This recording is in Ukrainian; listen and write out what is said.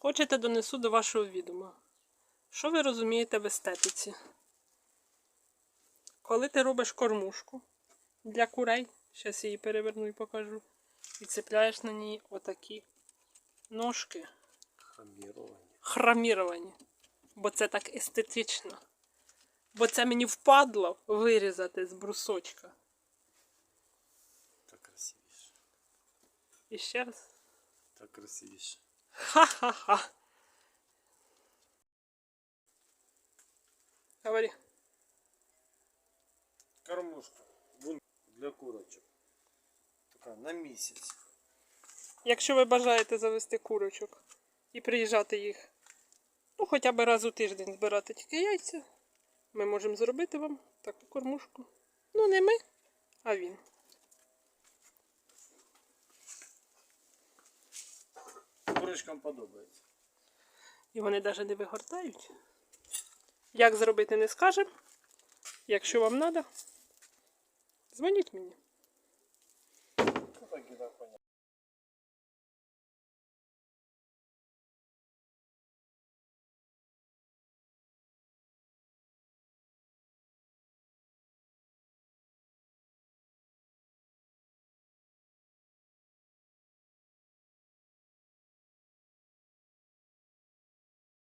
Хочете донесу до вашого відома. Що ви розумієте в естетиці? Коли ти робиш кормушку для курей, зараз її переверну і покажу, і цепляєш на ній отакі ножки Хроміровані. хроміровані. Бо це так естетично. Бо це мені впадло вирізати з брусочка. Так красивіше. І ще раз. Так красивіше. Ха-ха-ха. Говори. Кормушка. Вон для курочок. Така на місяць. Якщо ви бажаєте завести курочок і приїжджати їх, ну хоча б раз у тиждень збирати тільки яйця, ми можемо зробити вам таку кормушку. Ну, не ми, а він. Курочкам подобається. І вони навіть не вигортають. Як зробити, не скажемо. Якщо вам треба, дзвоніть мені.